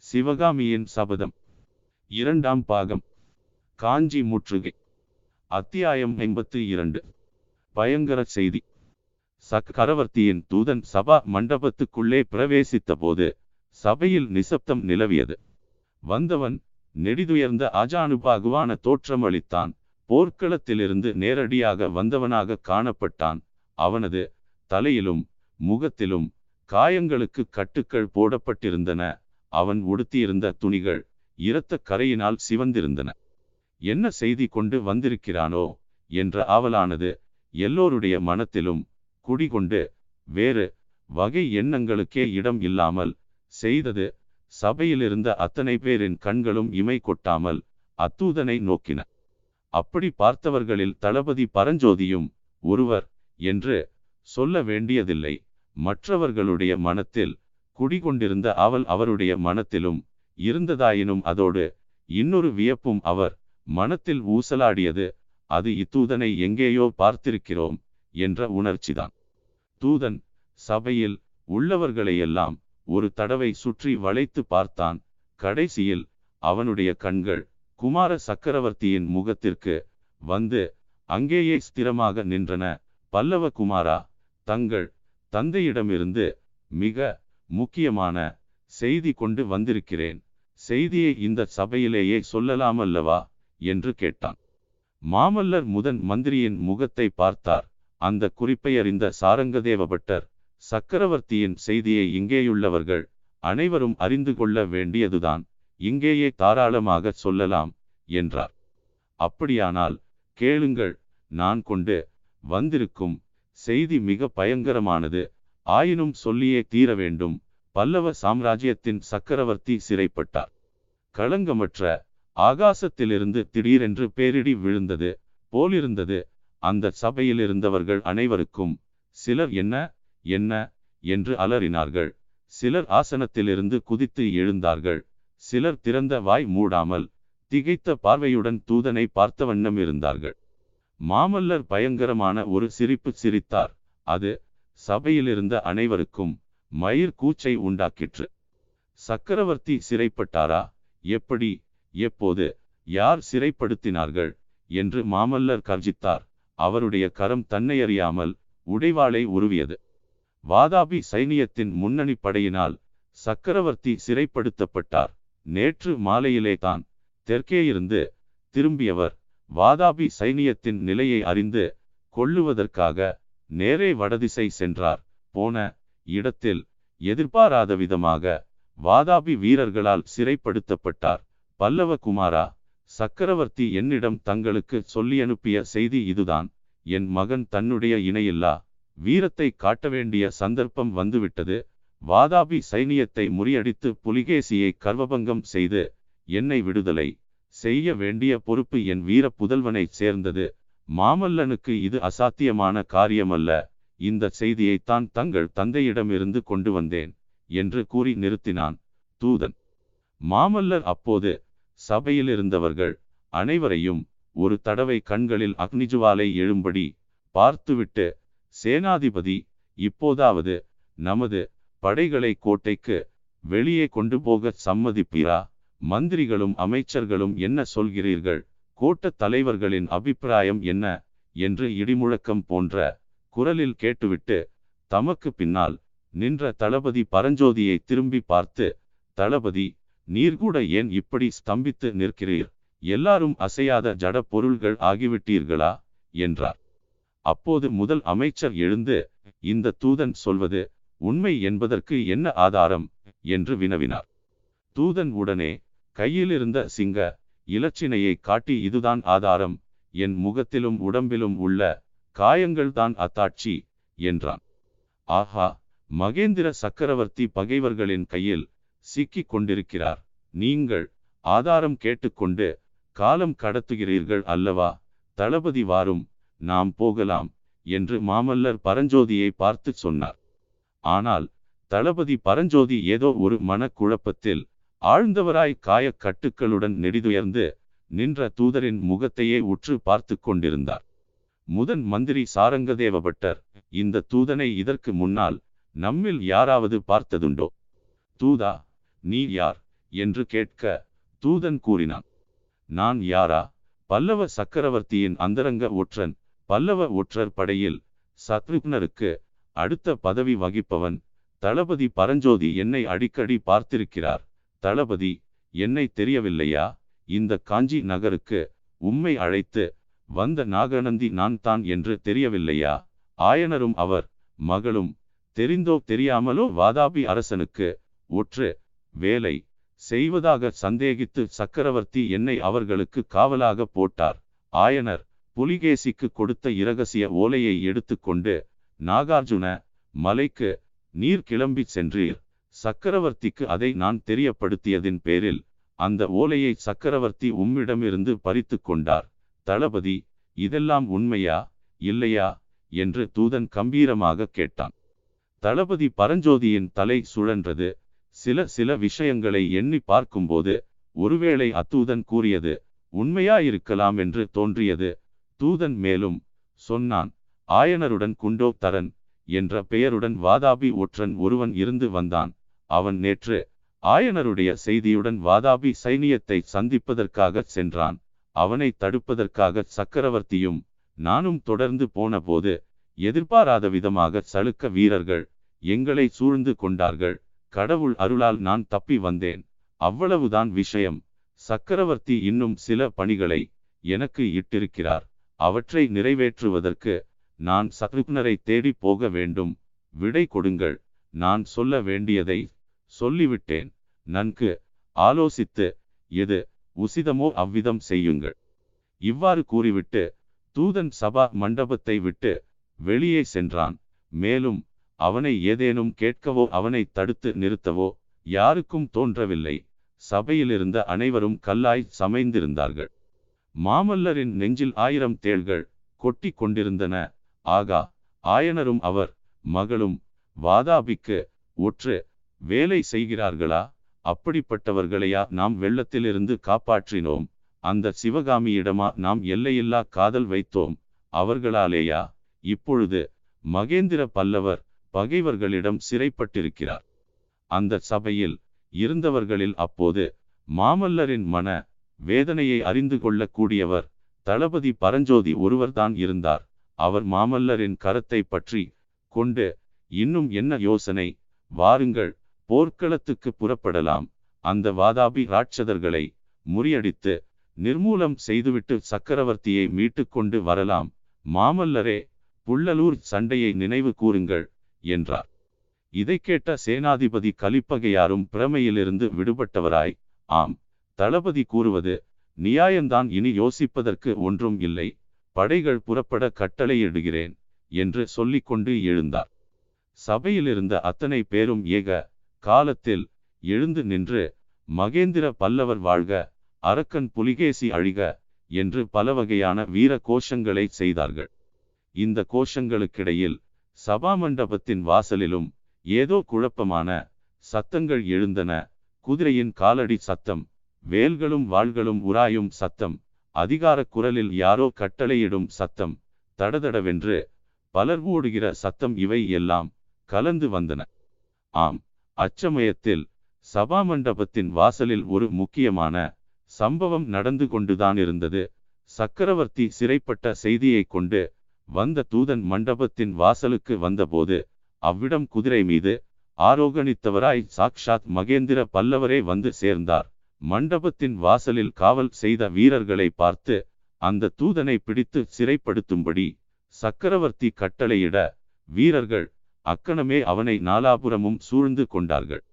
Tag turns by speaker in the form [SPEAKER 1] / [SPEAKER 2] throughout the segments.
[SPEAKER 1] சிவகாமியின் சபதம். இரண்டாம் பாகம். காஞ்சி முற்றுகை. அத்தியாயம் ஐம்பத்து இரண்டு. பயங்கர செய்தி. சக்கரவர்த்தியின் தூதன் சபா மண்டபத்துக்குள்ளே பிரவேசித்த போது சபையில் நிசப்தம் நிலவியது. வந்தவன் நெடிதுயர்ந்த ஆஜானுபாகுவான தோற்றமளித்தான் போர்க்களத்திலிருந்து நேரடியாக வந்தவனாக காணப்பட்டான். அவனது தலையிலும் முகத்திலும் காயங்களுக்கு கட்டுக்கள் போடப்பட்டிருந்தன. அவன் உடுத்தியிருந்த துணிகள் இரத்த கரையினால் சிவந்திருந்தன. என்ன செய்தி கொண்டு வந்திருக்கிறானோ? என்ற ஆவலானது எல்லோருடைய மனத்திலும் குடிகொண்டு வேறு வகை எண்ணங்களுக்கே இடம் இல்லாமல் செய்தது சபையிலிருந்த அத்தனை பேரின் கண்களும் இமை கொட்டாமல் அத்தூதனை நோக்கின. அப்படி பார்த்தவர்களில் தளபதி பரஞ்சோதியும் ஒருவர் என்று சொல்ல வேண்டியதில்லை. மற்றவர்களுடைய மனத்தில் குடிகொண்டிருந்த அவள் அவருடைய மனத்திலும் இருந்ததாயினும் அதோடு இன்னொரு வியப்பும் அவர் மனத்தில் ஊசலாடியது அது இத்தூதனை எங்கேயோ பார்த்திருக்கிறோம் என்ற உணர்ச்சிதான். தூதன் சபையில் உள்ளவர்களையெல்லாம் ஒரு தடவை சுற்றி வளைத்து பார்த்தான். கடைசியில் அவனுடைய கண்கள் குமார சக்கரவர்த்தியின் முகத்திற்கு வந்து அங்கேயே ஸ்திரமாக நின்றன. பல்லவ குமாரா தங்கள் தந்தையிடமிருந்து மிக முக்கியமான செய்தி கொண்டு வந்திருக்கிறேன். செய்தியை இந்த சபையிலேயே சொல்லலாமல்லவா? என்று கேட்டான். மாமல்லர் முதன் மந்திரியின் முகத்தை பார்த்தார். அந்த குறிப்பை அறிந்த சாரங்கதேவபட்டர் சக்கரவர்த்தியின் செய்தியை இங்கேயுள்ளவர்கள் அனைவரும் அறிந்து கொள்ள வேண்டியதுதான் இங்கேயே தாராளமாக சொல்லலாம் என்றார். அப்படியானால் கேளுங்கள் நான் கொண்டு வந்திருக்கும் செய்தி மிக பயங்கரமானது ஆயினும் சொல்லியே தீர வேண்டும். பல்லவ சாம்ராஜ்யத்தின் சக்கரவர்த்தி சிறைப்பட்டார். களங்கமற்ற ஆகாசத்திலிருந்து திடீரென்று பேரிடி விழுந்தது போலிருந்தது. அந்த சபையில் இருந்தவர்கள் அனைவருக்கும் சிலர் என்ன என்ன என்று அலறினார்கள். சிலர் ஆசனத்திலிருந்து குதித்து எழுந்தார்கள். சிலர் திறந்த வாய் மூடாமல் திகைத்த பார்வையுடன் தூதனை பார்த்த வண்ணம் இருந்தார்கள். மாமல்லர் பயங்கரமான ஒரு சிரிப்பு சிரித்தார். அது சபையிலிருந்த அனைவருக்கும் மயிர் கூச்சை உண்டாக்கிற்று. சக்கரவர்த்தி சிறைப்பட்டாரா? எப்படி எப்போது யார் சிறைப்படுத்தினார்கள்? என்று மாமல்லர் கர்ஜித்தார். அவருடைய கரம் தன்னை அறியாமல் உடைவாளை உருவியது. வாதாபி சைனியத்தின் முன்னணி படையினால் சக்கரவர்த்தி சிறைப்படுத்தப்பட்டார். நேற்று மாலையிலே தான் தெற்கே இருந்து திரும்பியவர். வாதாபி சைனியத்தின் நிலையை அறிந்து கொள்ளுவதற்காக நேரே வடதிசை சென்றார். போன இடத்தில் எதிர்பாராத விதமாக வாதாபி வீரர்களால் சிறைப்படுத்தப்பட்டார். பல்லவ குமாரா சக்கரவர்த்தி என்னிடம் தங்களுக்கு சொல்லி அனுப்பிய செய்தி இதுதான். என் மகன் தன்னுடைய இணையில்லா. வீரத்தை காட்ட வேண்டிய சந்தர்ப்பம் வந்துவிட்டது. வாதாபி சைனியத்தை முறியடித்து புலிகேசியை கர்வபங்கம் செய்து என்னை விடுதலை செய்ய வேண்டிய பொறுப்பு என் வீர புதல்வனை சேர்ந்தது. மாமல்லனுக்கு இது அசாத்தியமான காரியமல்ல. இந்த செய்தியைத்தான் தங்கள் தந்தையிடமிருந்து கொண்டு வந்தேன் என்று கூறி நிறுத்தினான் தூதன். மாமல்லர் அப்போது சபையில் இருந்தவர்கள் அனைவரையும் ஒரு தடவை கண்களில் அக்னிஜுவாலை எழும்படி பார்த்துவிட்டு சேனாதிபதி இப்போதாவது நமது படைகளை கோட்டைக்கு வெளியே கொண்டு போக சம்மதிப்பீரா? மந்திரிகளும் அமைச்சர்களும் என்ன சொல்கிறீர்கள்? கோட்ட தலைவர்களின் அபிப்பிராயம் என்ன என்று இடிமுழக்கம் போன்ற குரலில் கேட்டுவிட்டு தமக்கு பின்னால் நின்ற தளபதி பரஞ்சோதியை திரும்பி பார்த்து தளபதி நீர்கூட ஏன் இப்படி ஸ்தம்பித்து நிற்கிறீர்? எல்லாரும் அசையாத ஜட பொருள்கள் ஆகிவிட்டீர்களா? என்றார். அப்போது முதல் அமைச்சர் எழுந்து இந்த தூதன் சொல்வது உண்மை என்பதற்கு என்ன ஆதாரம்? என்று வினவினார். தூதன் உடனே கையிலிருந்த சிங்க இலச்சினையை காட்டி இதுதான் ஆதாரம். என் முகத்திலும் உடம்பிலும் உள்ள காயங்கள்தான் அத்தாட்சி என்றான். ஆஹா மகேந்திர சக்கரவர்த்தி பகைவர்களின் கையில் சிக்கிக் கொண்டிருக்கிறார். நீங்கள் ஆதாரம் கேட்டுக்கொண்டு காலம் கடத்துகிறீர்கள் அல்லவா? தளபதி வாரும் நாம் போகலாம் என்று மாமல்லர் பரஞ்சோதியை பார்த்து சொன்னார். ஆனால் தளபதி பரஞ்சோதி ஏதோ ஒரு மனக்குழப்பத்தில் ஆழ்ந்தவராய் காயக் கட்டுக்களுடன் நெடிதுயர்ந்து நின்ற தூதரின் முகத்தையே உற்று பார்த்து கொண்டிருந்தார். முதன் மந்திரி சாரங்கதேவபட்டர் இந்த தூதனை இதற்கு முன்னால் நம்மில் யாராவது பார்த்ததுண்டோ? தூதா நீ யார்? என்று கேட்க தூதன் கூறினான். நான் யாரா? பல்லவ சக்கரவர்த்தியின் அந்தரங்க ஒற்றன் பல்லவ ஒற்றர் படையில் சத்ருக்னருக்கு அடுத்த பதவி வகிப்பவன் தளபதி பரஞ்சோதி என்னை அடிக்கடி பார்த்திருக்கிறார். தளபதி என்னை தெரியவில்லையா? இந்த காஞ்சி நகருக்கு உம்மை அழைத்து வந்த நாகநந்தி நான் தான் என்று தெரியவில்லையா? ஆயனரும் அவர் மகளும் தெரிந்தோ தெரியாமலோ வாதாபி அரசனுக்கு ஒற்று வேலை செய்வதாக சந்தேகித்து சக்கரவர்த்தி என்னை அவர்களுக்கு காவலாக போட்டார். ஆயனர் புலிகேசிக்கு கொடுத்த இரகசிய ஓலையை எடுத்துக்கொண்டு நாகார்ஜுன மலைக்கு நீர் கிளம்பி சென்றீர். சக்கரவர்த்திக்கு அதை நான் தெரியப்படுத்தியதின் பேரில் அந்த ஓலையை சக்கரவர்த்தி உம்மிடமிருந்து பறித்து கொண்டார். தளபதி இதெல்லாம் உண்மையா இல்லையா? என்று தூதன் கம்பீரமாக கேட்டான். தளபதி பரஞ்சோதியின் தலை சுழன்றது. சில சில விஷயங்களை எண்ணி பார்க்கும்போது ஒருவேளை அத்தூதன் கூறியது உண்மையாயிருக்கலாம் என்று தோன்றியது. தூதன் மேலும் சொன்னான் ஆயனருடன் குண்டோ தரன் என்ற பெயருடன் வாதாபி ஒற்றன் ஒருவன் இருந்து வந்தான். அவன் நேற்று ஆயனருடைய செய்தியுடன் வாதாபி சைனியத்தை சந்திப்பதற்காக சென்றான். அவனை தடுப்பதற்காக சக்கரவர்த்தியும் நானும் தொடர்ந்து போனபோது எதிர்பாராத விதமாக சளுக்க வீரர்கள் எங்களை சூழ்ந்து கொண்டார்கள். கடவுள் அருளால் நான் தப்பி வந்தேன். அவ்வளவுதான் விஷயம். சக்கரவர்த்தி இன்னும் சில பணிகளை எனக்கு இட்டிருக்கிறார். அவற்றை நிறைவேற்றுவதற்கு நான் சத்ருக்னரை தேடி போக வேண்டும். விடை கொடுங்கள். நான் சொல்ல வேண்டியதை சொல்லிவிட்டேன். நன்கு ஆலோசித்து எது உசிதமோ அவ்விதம் செய்யுங்கள். இவ்வாறு கூறிவிட்டு தூதன் சபா மண்டபத்தை விட்டு வெளியே சென்றான். மேலும் அவனை ஏதேனும் கேட்கவோ அவனை தடுத்து நிறுத்தவோ யாருக்கும் தோன்றவில்லை. சபையிலிருந்த அனைவரும் கல்லாய் சமைந்திருந்தார்கள். மாமல்லரின் நெஞ்சில் ஆயிரம் தேள்கள் கொட்டி கொண்டிருந்தன. ஆகா ஆயனரும் அவர் மகளும் வாதாபிக்கு ஒற்று வேலை செய்கிறார்களா? அப்படிப்பட்டவர்களையா நாம் வெள்ளத்திலிருந்து காப்பாற்றினோம். அந்த சிவகாமியிடமா நாம் எல்லையில்லா காதல் வைத்தோம். அவர்களாலேயா? இப்பொழுது மகேந்திர பல்லவர் பகைவர்களிடம் சிறைப்பட்டிருக்கிறார். அந்த சபையில் இருந்தவர்களில் அப்போது மாமல்லரின் மன வேதனையை அறிந்து கொள்ளக்கூடியவர் தளபதி பரஞ்சோதி ஒருவர்தான் இருந்தார். அவர் மாமல்லரின் கரத்தை பற்றி கொண்டு இன்னும் என்ன யோசனை? வாருங்கள் போர்க்களத்துக்கு புறப்படலாம். அந்த வாதாபி ராட்சதர்களை முறியடித்து நிர்மூலம் செய்துவிட்டு சக்கரவர்த்தியை மீட்டு கொண்டு வரலாம். மாமல்லரே புள்ளலூர் சண்டையை நினைவு கூறுங்கள் என்றார். இதை கேட்ட சேனாதிபதி கலிப்பகையாரும் பிரமையிலிருந்து விடுபட்டவராய் ஆம் தளபதி கூறுவது நியாயந்தான் இனி யோசிப்பதற்கு ஒன்றும் இல்லை படைகள் புறப்பட கட்டளையிடுகிறேன் என்று சொல்லிக்கொண்டு எழுந்தார். சபையிலிருந்த அத்தனை பேரும் ஏக காலத்தில் எழுந்து நின்று மகேந்திர பல்லவர் வாழ்க அரக்கன் புலிகேசி அழிக என்று பல வகையான வீர கோஷங்களை செய்தார்கள். இந்த கோஷங்களுக்கிடையில் சபாமண்டபத்தின் வாசலிலும் ஏதோ குழப்பமான சத்தங்கள் எழுந்தன. குதிரையின் காலடி சத்தம் வேல்களும் வாள்களும் உராயும் சத்தம் அதிகார குரலில் யாரோ கட்டளையிடும் சத்தம் தடதடவென்று பலர் ஓடுகிற சத்தம் இவை எல்லாம் கலந்து வந்தன. ஆம் அச்சமயத்தில் சபாமண்டபத்தின் வாசலில் ஒரு முக்கியமான சம்பவம் நடந்து கொண்டுதான் இருந்தது. சக்கரவர்த்தி சிறைப்பட்ட செய்தியை கொண்டு வந்த தூதன் மண்டபத்தின் வாசலுக்கு வந்தபோது அவ்விடம் குதிரை மீது ஆரோகணித்தவராய் சாக்ஷாத் மகேந்திர பல்லவரே வந்து சேர்ந்தார். மண்டபத்தின் வாசலில் காவல் செய்த வீரர்களை பார்த்து அந்த தூதனை பிடித்து சிறைப்படுத்தும்படி சக்கரவர்த்தி கட்டளையிட வீரர்கள் அக்கணமே அவனை நாலாபுரமும் சூழ்ந்து கொண்டார்கள்.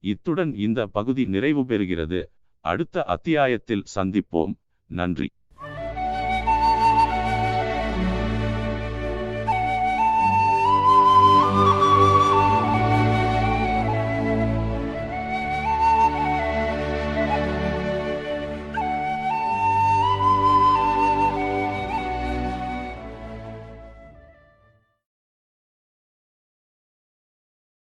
[SPEAKER 1] இத்துடன் இந்த பகுதி நிறைவு பெறுகிறது. அடுத்த அத்தியாயத்தில் சந்திப்போம். நன்றி.